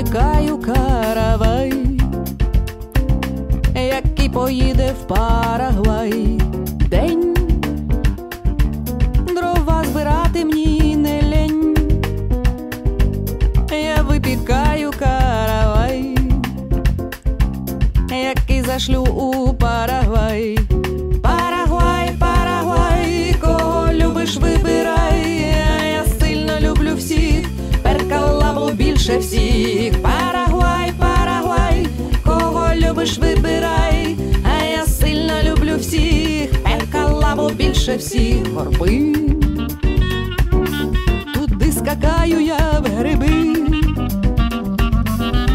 чекаю каравай, який поїде в Парагвай день, дрова збирати мені не лень, я випікаю каравай, який зашлю у Парагвай. Більше всіх горби. Туди скакаю я в гриби,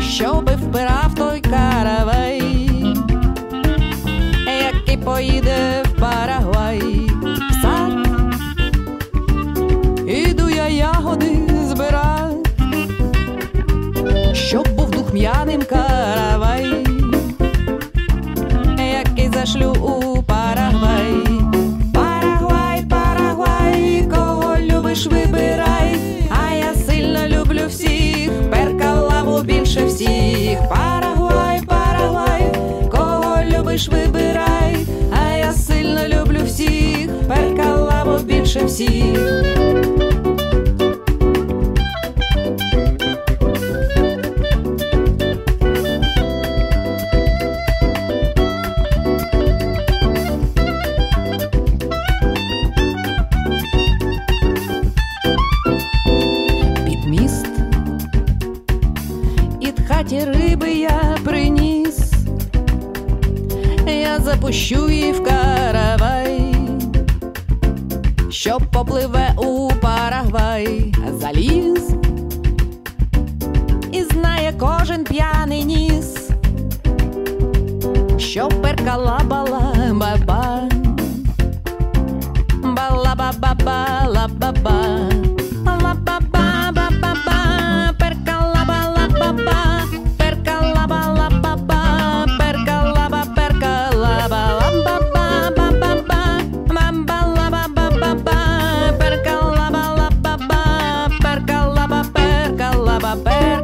щоби вбирав той каравай, який поїде в Парагвай. Сад Іду ягоди збирать, щоб був духм'яним каравай, який зашлю у більше всіх. під міст. І хаті риби я приніс, я запущу її в каравай, Що попливе у Парагвай, заліз, і знає кожен п'яний ніс, що перкалаба my.